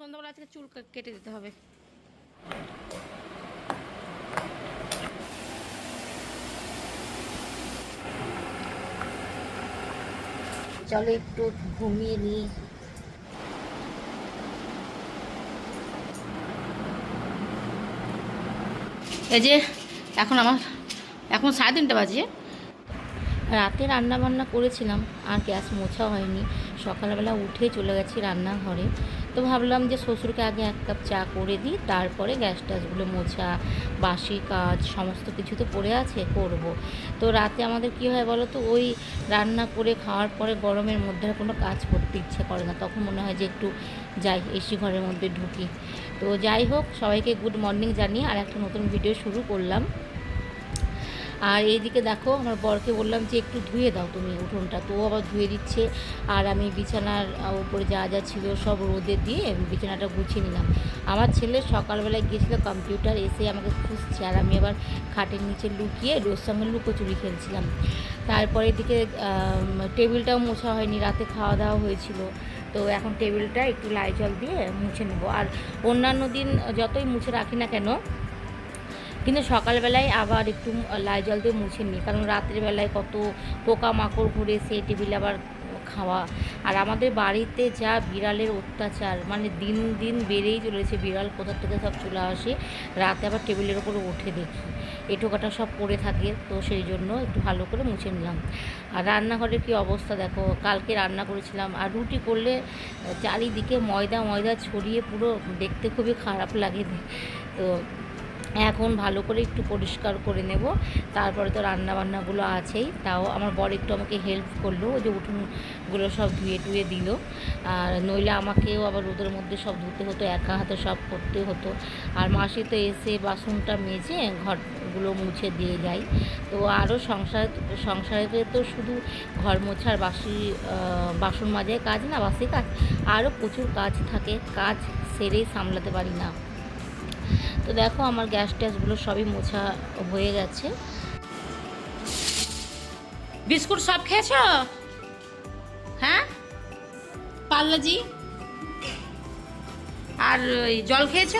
সন্ধ্যাবেলা থেকে চুল কেটে দিতে হবে। চলো একটু ঘুমিয়ে নিই। এই যে এখন আমার এখন সাড়ে তিনটে বাজে। রাতে রান্না বান্না করেছিলাম আর গ্যাস মোছা হয়নি। সকালবেলা উঠে চলে গেছি রান্নাঘরে। তো ভাবলাম যে শ্বশুরকে আগে এক কাপ চা করে দিই, তারপরে গ্যাস ট্যাসগুলো মোছা, বাসি কাজ, সমস্ত কিছু তো পড়ে আছে, করব। তো রাতে আমাদের কি হয় বলো তো, ওই রান্না করে খাওয়ার পরে গরমের মধ্যে কোনো কাজ করতে ইচ্ছে করে না। তখন মনে হয় যে একটু যাই, এসি ঘরের মধ্যে ঢুকি। তো যাই হোক, সবাইকে গুড মর্নিং জানিয়ে আর একটা নতুন ভিডিও শুরু করলাম। আর এইদিকে দেখো, আমার বরকে বললাম যে একটু ধুয়ে দাও তুমি উঠোনটা। তো আবার ধুয়ে দিচ্ছে। আর আমি বিছানার উপরে যা যা ছিল সব রোদে দিয়ে বিছানাটা গুছিয়ে নিলাম। আমার ছেলে সকালবেলায় গিয়েছিল কম্পিউটার এসে আমাকে খুঁজছে। আর আমি আবার খাটের নিচে লুকিয়ে রোজ সঙ্গে লুকোচুরি খেলছিলাম। তারপরে এদিকে টেবিলটাও মোছা হয়নি, রাতে খাওয়া দাওয়া হয়েছিল। তো এখন টেবিলটা একটু লাই জল দিয়ে মুছে নেব। আর অন্যান্য দিন যতই মুছে রাখি না কেন কিন্তু সকালবেলায় আবার একটু লাই জল দিয়ে মুছে নিই। কারণ রাত্রিবেলায় কত পোকামাকড় ঘুরে সে টেবিলে আবার খাওয়া। আর আমাদের বাড়িতে যা বিড়ালের অত্যাচার মানে দিন দিন বেড়েই চলেছে বিড়াল, কোথা থেকে সব চলে আসে, রাতে আবার টেবিলের ওপরে উঠে দেখি। এটোকাটা সব পড়ে থাকে, তো সেই জন্য একটু ভালো করে মুছে নিলাম। আর রান্নাঘরের কি অবস্থা দেখো, কালকে রান্না করেছিলাম। আর রুটি করলে, চারিদিকে ময়দা ময়দা ছড়িয়ে পুরো দেখতে খুবই খারাপ লাগে। তো এখন ভালো করে একটু পরিষ্কার করে নেব। তারপরে তো রান্না বান্নাগুলো আছেই। তাও আমার বর একটু আমাকে হেল্প করল, ওই যে উঠোনগুলো সব ধুয়ে টুয়ে দিল। আর নইলে আমাকেও আবার রোদের মধ্যে সব ধুতে হতো, একা হাতে সব করতে হতো। আর মাসি তো এসে বাসনটা মেজে ঘরগুলো মুছে দিয়ে যায়। তো আরও সংসার, সংসারে তো শুধু ঘর মোছার বাসি বাসন মাজায় কাজ না, বাসি কাজ। আরও প্রচুর কাজ থাকে। কাজ সেরেই সামলাতে পারি না। তো দেখো আমার গ্যাস ট্যাসগুলো সবই মোছা হয়ে গেছে। বিস্কুট সব খেয়েছ? হ্যাঁ? পাল্লাজি? আর ওই জল খেয়েছ?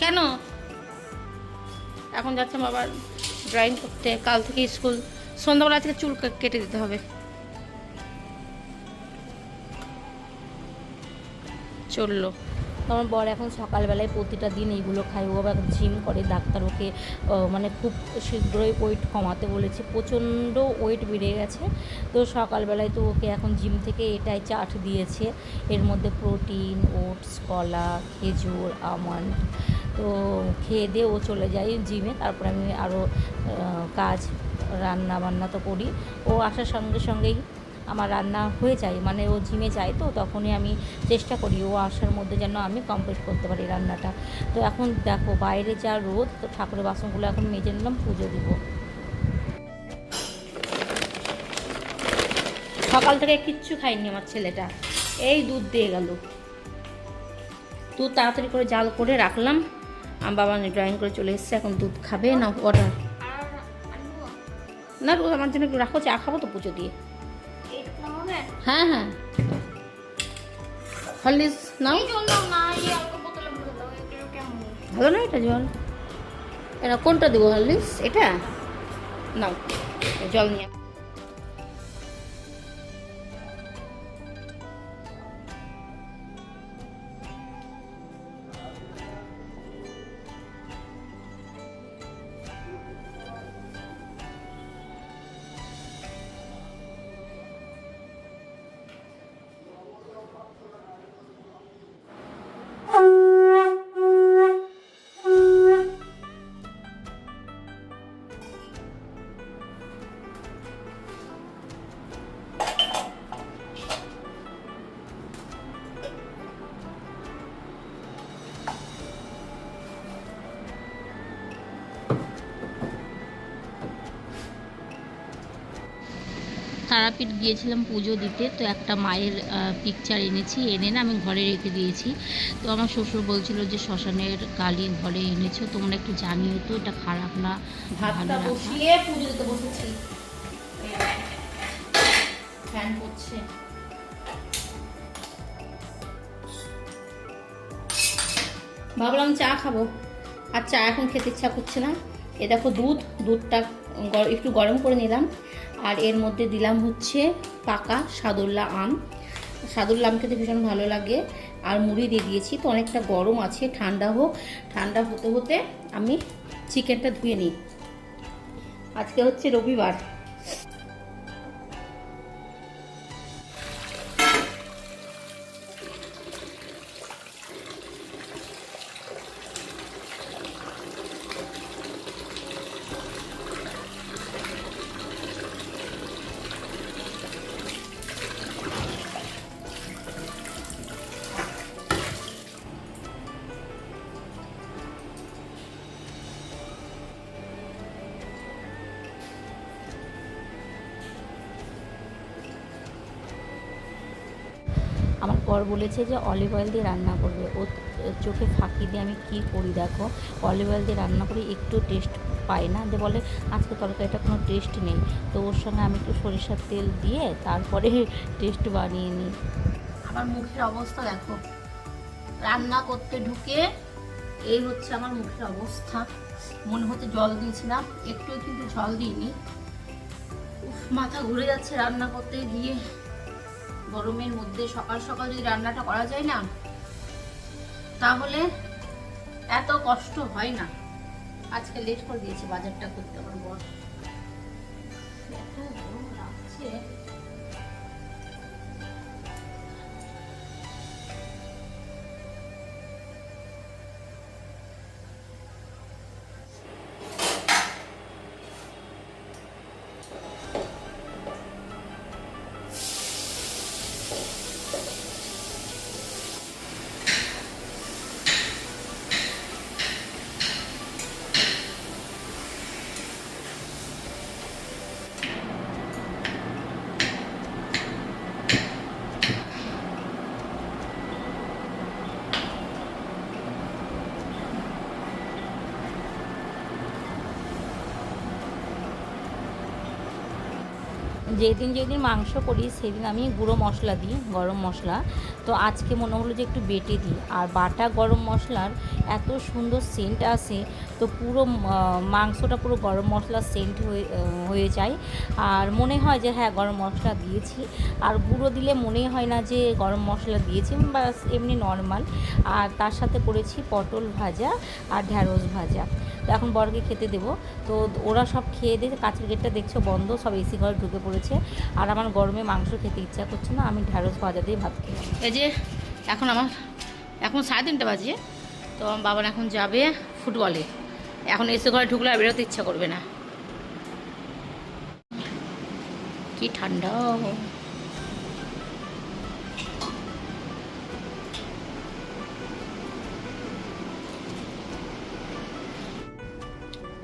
কেন? এখন যাচ্ছে বাবার ড্রয়িং করতে, কাল থেকে স্কুল। সন্ধ্যাবেলা থেকে চুল কেটে দিতে হবে। চলল। আমার বর এখন সকালবেলায় প্রতিটা দিন এইগুলো খায়। ও আবার জিম করে, ডাক্তার ওকে মানে খুব শীঘ্রই ওয়েট কমাতে বলেছে। প্রচণ্ড ওয়েট বেড়ে গেছে। তো সকালবেলায় তো ওকে এখন জিম থেকে এটাই চাট দিয়েছে। এর মধ্যে প্রোটিন ওটস কলা, খেজুর আমন্ড তো খেয়ে দিয়ে ও চলে যায় জিমে তারপরে আমি আরও কাজ রান্না বান্না তো করি। ও আসার সঙ্গে সঙ্গেই আমার রান্না হয়ে যায় মানে ও জিমে যায় তো তখনই আমি চেষ্টা করি ও আসার মধ্যে যেন আমি কমপ্লিট করতে পারি রান্নাটা। তো এখন দেখো বাইরে যা রোদ, তো ঠাকুরের বাসনগুলো এখন মেজে নিলাম, পুজো দিব। সকাল থেকে কিচ্ছু খাইনি আমার ছেলেটা। এই দুধ দিয়ে গেল। দুধ তাড়াতাড়ি করে জাল করে রাখলাম। আমার বাবা ড্রয়িং করে চলে এসছে, এখন দুধ খাবে না অর্ডার না আমার জন্য রাখো, চা খাব তো পুজো দিয়ে। হ্যাঁ হ্যাঁ। হরলিক্স নাও। ভালো না এটা জল? এটা কোনটা দেবো হরলিক্স এটা? নাও জল নিয়ে তারাপীঠ গিয়েছিলাম পুজো দিতে তো একটা মায়ের পিকচার এনেছি এনে না আমি ঘরে রেখে দিয়েছি। তো আমার শ্বশুর বলছিল যে শ্মশানের কালী ঘরে এনেছো তোমরা একটু জানিও তো এটা খারাপ না ভালো ভাতটা বসিয়ে পুজো দিতে বসেছি। ফ্যান করছে ভাবলাম চা খাব। আর চা এখন খেতে ইচ্ছা করছে না। এ দেখো দুধ, দুধটা একটু গরম করে নিলাম। আর এর মধ্যে দিলাম হচ্ছে পাকা সাদুল্লা আম। সাদুল্লা আম খেতে ভীষণ ভালো লাগে। আর মুড়ি দিয়ে দিয়েছি, তো অনেকটা গরম আছে, ঠান্ডা হোক। ঠান্ডা হতে হতে আমি চিকেনটা ধুয়ে নিই। আজকে হচ্ছে রবিবার। বর বলেছে যে অলিভ অয়েল দিয়ে রান্না করবে। ও চোখে ফাঁকি দিয়ে আমি কি করি দেখো? অলিভ অয়েল দিয়ে রান্না করি একটু টেস্ট পাই না। যে বলে আজকে তরকারিটা কোনো টেস্ট নেই। তো ওর সঙ্গে আমি একটু সরিষার তেল দিয়ে তারপরে টেস্ট বানিয়ে নিই। আমার মুখের অবস্থা দেখো। রান্না করতে ঢুকে এই হচ্ছে আমার মুখের অবস্থা। মনে হচ্ছে জল দিয়েছিলাম। একটু কিন্তু জল দিইনি। উফ, মাথা ঘুরে যাচ্ছে রান্না করতে গিয়ে। গরমের মধ্যে সকাল সকাল যদি রান্নাটা করা যায় না, তাহলে এত কষ্ট হয় না। আজকে লেট করে দিয়েছে বাজারটা করতে, আমার বর। এত গরম লাগছে। যেদিন যেদিন মাংস করি, সেদিন আমি গুঁড়ো মশলা দিই, গরম মশলা। তো আজকে মনে হলো যে একটু বেটে দিই। আর বাটা গরম মশলার এত সুন্দর সেন্ট আসে, তো পুরো মাংসটা পুরো গরম মশলার সেন্ট হয়ে হয়ে যায়। আর মনে হয় যে হ্যাঁ গরম মশলা দিয়েছি। আর গুঁড়ো দিলে মনেই হয় না যে গরম মশলা দিয়েছি বাস এমনি নর্মাল আর তার সাথে করেছি পটল ভাজা আর ঢ্যাঁড়স ভাজা। তো এখন বরকে খেতে দেবো। তো ওরা সব খেয়ে দিয়ে কাঁচের গেটটা দেখছ বন্ধ, সব এসি ঘরে ঢুকে পড়েছে আর আমার গরমে মাংস খেতে ইচ্ছা করছে না আমি ঢ্যাঁড়স ভাজা দিয়ে ভাত খেলাম এই যে এখন আমার এখন সাড়ে তিনটে বাজে তো আমার বাবার এখন যাবে ফুটবলে। এখন এসে ঘরে ঢুকলে আর বেরোতে ইচ্ছা করবে না। কি ঠান্ডা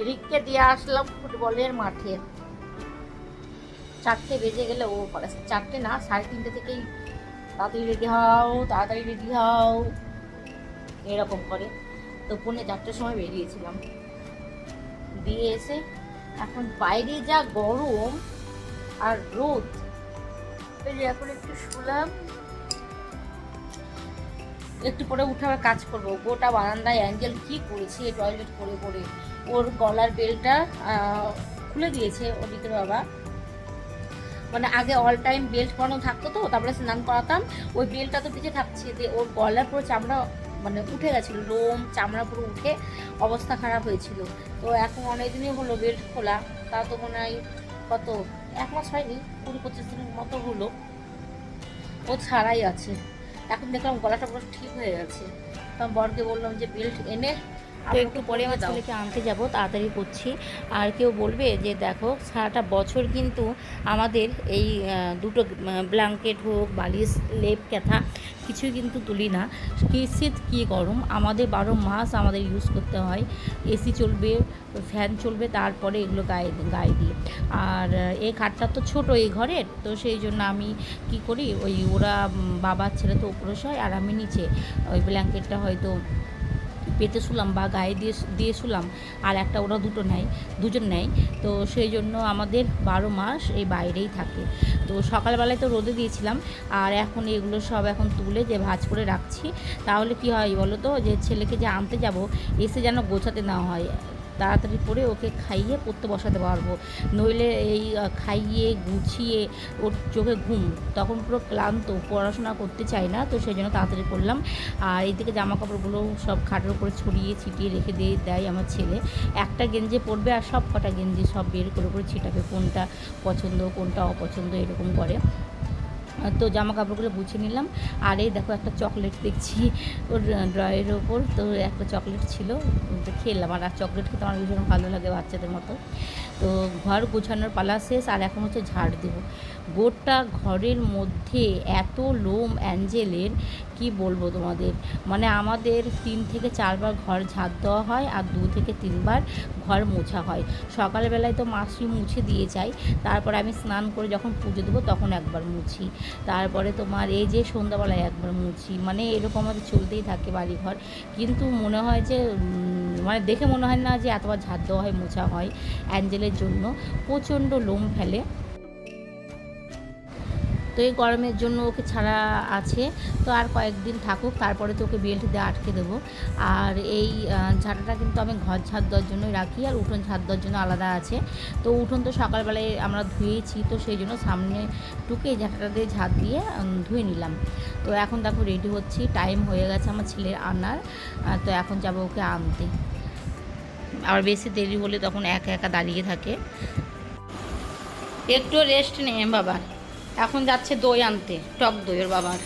রিককে দিয়ে আসলাম ফুটবলের মাঠে। চারটে বেজে গেলে ও করে চারটে না, সাড়ে তিনটে থেকেই তাড়াতাড়ি রেডি হও, তাড়াতাড়ি রেডি হও। এরকম করে। তো পৌনে চারটের সময় বেরিয়েছিলাম। দিয়ে এসে এখন বাইরে যা গরম আর রোদ এখন একটু শুলাম। একটু পরে উঠে আবার কাজ করব। গোটা বারান্দায় অ্যাঞ্জেল কি করেছে, টয়লেট করে করে। ওর গলার বেলটা খুলে দিয়েছে ওদিকে বাবা। মানে আগে অল টাইম বেল্ট পরানো থাকতো তো, তারপরে স্নান করাতাম। ওই বেল্টটা তো পিছিয়ে থাকছে যে ওর গলার পুরো চামড়া মানে উঠে গেছিল লোম চামড়া পুরো উঠে অবস্থা খারাপ হয়েছিল। তো এখন অনেকদিনই হলো বেল্ট খোলা, তা তো মনে হয় কত, এক মাস হয়নি, কুড়ি পঁচিশ দিনের মতো হলো। ও ছাড়াই আছে। এখন দেখলাম গলাটা পুরো ঠিক হয়ে গেছে। তখন বরকে বললাম যে বেল্ট এনে তো একটু পরে আমার ছেলেকে আনতে যাব তাড়াতাড়ি করছি। আর কেউ বলবে যে দেখো সারাটা বছর কিন্তু আমাদের এই দুটো ব্ল্যাঙ্কেট হোক বালিশ লেপ ক্যাথা কিছুই কিন্তু তুলি না। কি শীত কী গরম। আমাদের বারো মাস আমাদের ইউজ করতে হয়। এসি চলবে ফ্যান চলবে তারপরে এগুলো গায়ে গায়ে দিই আর এই খাটটা তো ছোট এই ঘরের তো সেই জন্য আমি কি করি ওই ওরা বাবার ছেলে তো উপরে শয় আর আমি নিচে। ওই ব্ল্যাঙ্কেটটা হয়তো পেতে শুলাম বা গায়ে দিয়ে দিয়ে শুলাম আর একটা ওরা দুটো নেয়, দুজন নেয়। তো সেই জন্য আমাদের বারো মাস এই বাইরেই থাকে। তো সকালবেলায় তো রোদে দিয়েছিলাম, আর এখন এগুলো সব এখন তুলে যে ভাজ করে রাখছি। তাহলে কি হয় বলো তো, যে ছেলেকে যে আনতে যাব, এসে যেন গোছাতে না হয়। তাড়াতাড়ি করে ওকে খাইয়ে পড়তে বসাতে পারব। নইলে এই খাইয়ে, গুছিয়ে ওর চোখে ঘুম। তখন পুরো ক্লান্ত, পড়াশোনা করতে চায় না, তো সেই জন্য তাড়াতাড়ি করলাম। আর এইদিকে জামা কাপড়গুলো সব খাটের উপরে ছড়িয়ে, ছিটিয়ে রেখে দিয়ে দেয় আমার ছেলে। একটা গেঞ্জি পরবে আর সব কটা গেঞ্জি সব বের করে করে ছিটাবে কোনটা পছন্দ, কোনটা অপছন্দ, এরকম করে। তো জামা কাপড়গুলো বুঝে নিলাম। আর এই দেখো একটা চকলেট দেখছি ওর ড্রয়ের ওপর। তো একটা চকলেট ছিল তো খেলাম। আর চকলেট খেতে আমার ভীষণ ভালো লাগে বাচ্চাদের মতো। তো ঘর গোছানোর পালা শেষ, আর এখন হচ্ছে ঝাড় দেবো। গোটা ঘরের মধ্যে এত লোম, অ্যাঞ্জেলের কি বলব তোমাদের? মানে আমাদের তিন থেকে চারবার ঘর ঝাড় দেওয়া হয় আর দু থেকে তিনবার ঘর মোছা হয়। সকালবেলায় তো মাসি মুছে দিয়ে যায়। তারপরে আমি স্নান করে যখন পুজো দেবো তখন একবার মুছি। তারপরে তোমার এই যে সন্ধ্যাবেলায় একবার মুছি। মানে এরকম আমাদের চলতেই থাকে বাড়িঘর। কিন্তু মনে হয় যে মানে দেখে মনে হয় না যে এতবার ঝাড় দেওয়া হয়, মোছা হয়। অ্যাঞ্জেলের জন্য প্রচণ্ড লোম ফেলে। তো এই গরমের জন্য ওকে ছাড়া আছে। তো আর কয়েকদিন থাকুক, তারপরে তো ওকে বেল্ট দিয়ে আটকে দেবো। আর এই ঝাঁটাটা কিন্তু আমি ঘর ঝাড় দেওয়ার জন্যই রাখি, আর উঠোন ঝাড় দেওয়ার জন্য আলাদা আছে। তো উঠোন তো সকালবেলায় আমরা ধুয়েছি, তো সেই জন্য সামনে টুকে এই ঝাঁটাটা দিয়ে ঝাঁট দিয়ে ধুয়ে নিলাম। তো এখন দেখো রেডি হচ্ছি টাইম হয়ে গেছে আমার ছেলের আনার। তো এখন যাব ওকে আনতে। আর বেশি দেরি হলে তখন একা একা দাঁড়িয়ে থাকে। একটু রেস্ট নে বাবা এখন যাচ্ছে দই আনতে, টক দই ওর বাবার।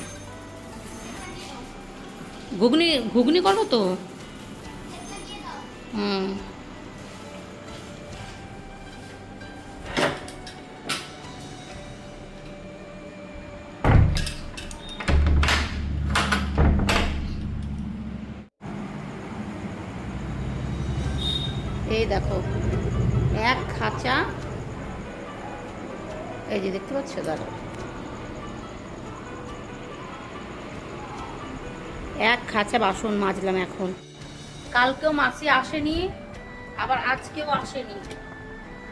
ঘুগনি ঘুগনি করব তো? হুম। এই দেখো, এক খাঁচা এই যে দেখতে পাচ্ছ? দাঁড়া এক খাঁচা বাসন মাজলাম এখন। কালকেও মাসি আসেনি, আবার আজকেও আসেনি।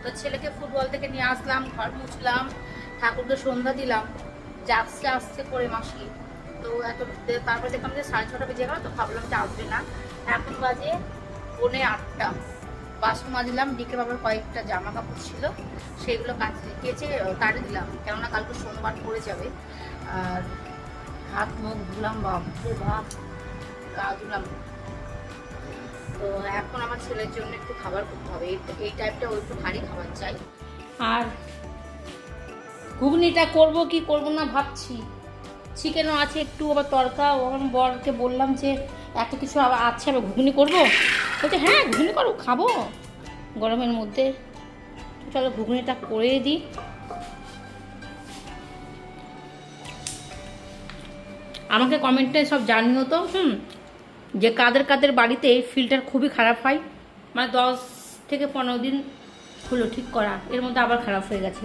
তো ছেলেকে ফুটবল থেকে নিয়ে আসলাম, ঘর মুছলাম, ঠাকুরকে সন্ধ্যা দিলাম। যে আসছে আসছে করে মাসি। তো এত তারপরে দেখলাম যে সাড়ে ছটা বেজে গেল, তো ভাবলাম যে আসবে না। এখন বাজে পৌনে আটটা। বাসন মাজলাম বিকেল বাবার কয়েকটা জামা কাপড় ছিল, সেগুলো কাচে কেচে তাড়ে দিলাম। কেননা কালকে সোমবার পড়ে যাবে। আর হাত, মুখ ধুলাম বাপরে বাপ, গা ধুলাম। তো এখন আমার ছেলের জন্য একটু খাবার করতে হবে। এই- টাইপটা ও একটু ভারী খাবার চাই। আর ঘুগনিটা করব কি করব না ভাবছি। চিকেনও আছে একটু, আবার তরকা আমার বরকে বললাম যে, এত কিছু আবার আছে, আবার ঘুগনি করব? বলছে হ্যাঁ ঘুগনি করো খাব। গরমের মধ্যে। চলো ঘুগনিটা করে দিই আমাকে কমেন্টে সব জানিও তো, হুম? যে কাদের কাদের বাড়িতে ফিল্টার খুবই খারাপ হয়। মানে দশ থেকে পনেরো দিন হলো ঠিক করা। এর মধ্যে আবার খারাপ হয়ে গেছে।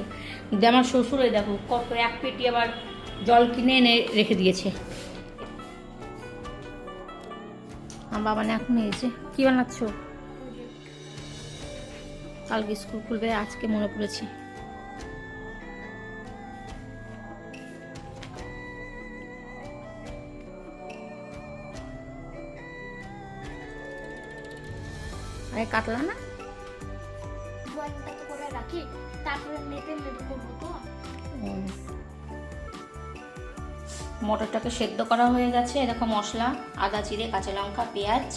আমার শ্বশুরে দেখো, কত এক পেটি আবার জল কিনে এনে রেখে দিয়েছে। আমার বাবা না এখন এসে কী বানাচ্ছ? কালকে স্কুল খুলবে? আজকে মনে পড়েছে। আরে কাটলা না? করে রাখি তারপরে নেটে নেট করব। মটরটাকে সেদ্ধ করা হয়ে গেছে। দেখো মশলা, আদা, জিরে, কাঁচা লঙ্কা, পেঁয়াজ।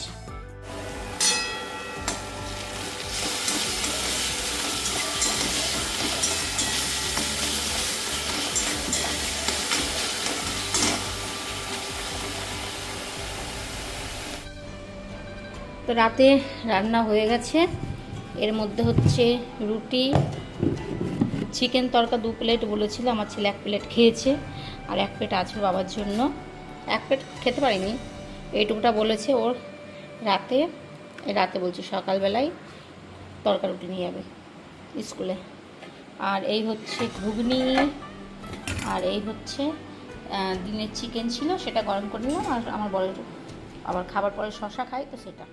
তো রাতে রান্না হয়ে গেছে। এর মধ্যে হচ্ছে রুটি চিকেন তরকা দু প্লেট বলেছিল, আমার ছেলে এক প্লেট খেয়েছে, আর এক প্লেট আছে বাবার জন্য। এক প্লেট খেতে পারিনি। এইটুকুটা বলেছে ওর রাতে রাতে বলছি সকালবেলায় তরকা রুটি নিয়ে যাবে স্কুলে। আর এই হচ্ছে ঘুগনি, আর এই হচ্ছে দিনের চিকেন ছিল, সেটা গরম করে নিলাম, আর আমার বড় আবার খাবার পরে শশা খাই, তো সেটা।